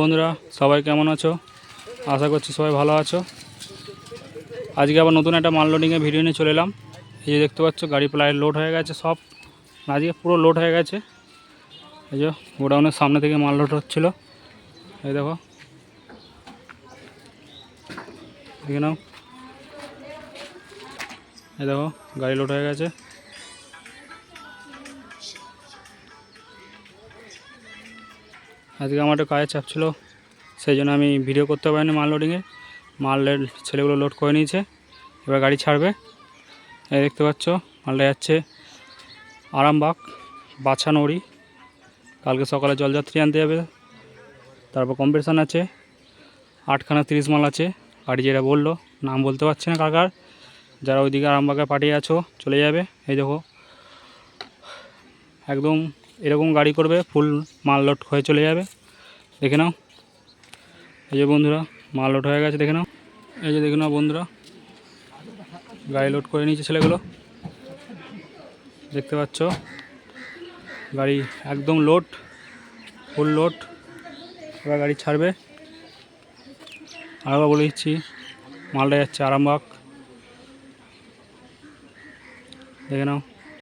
বন্ধুরা, সবাই কেমন আছো? আশা করছি সবাই ভালো আছো। আজকে আবার নতুন একটা মাল লোডিংয়ে ভিডিও নিয়ে চলে এলাম। এই যে দেখতে পাচ্ছ, গাড়ি প্রায় লোড হয়ে গেছে সব। আজকে পুরো লোড হয়ে গেছে। এই যে গোডাউনের সামনে থেকে মাল লোড হচ্ছিল। এই দেখো। দেখে নাও। এই দেখো, গাড়ি লোড হয়ে গেছে। আজকে আমার একটা কাজের চাপ ছিল, সেই জন্য আমি ভিডিও করতে পারিনি মাল লোডিংয়ে মাল ছেলেগুলো লোড করে নিয়েছে, এবার গাড়ি ছাড়বে। এই দেখতে পাচ্ছ, মালটা যাচ্ছে আরামবাগ, বাছানড়ি। কালকে সকালে জলযাত্রী আনতে যাবে, তারপর কম্পিটিশান আছে, আটখানা তিরিশ মাল আছে। গাড়ি যেটা বলল, নাম বলতে পারছি না কাকার যারা ওইদিকে আরামবাগে পাঠিয়ে আছো, চলে যাবে। এই দেখো, একদম এরকম গাড়ি করবে ফুল মাল লোড হয়ে চলে যাবে। দেখে নাও। এই যে বন্ধুরা, মাল লোড হয়ে গেছে, দেখে নাও। এই যে দেখে নাও বন্ধুরা, গাড়ি লোড করে নিয়েছে ছেলেগুলো। দেখতে পাচ্ছ? গাড়ি একদম লোড ফুল লোড এবার গাড়ি ছাড়বে। আরেকবার বলে দিচ্ছি, মালটা যাচ্ছে আরামবাগ। দেখে নাও।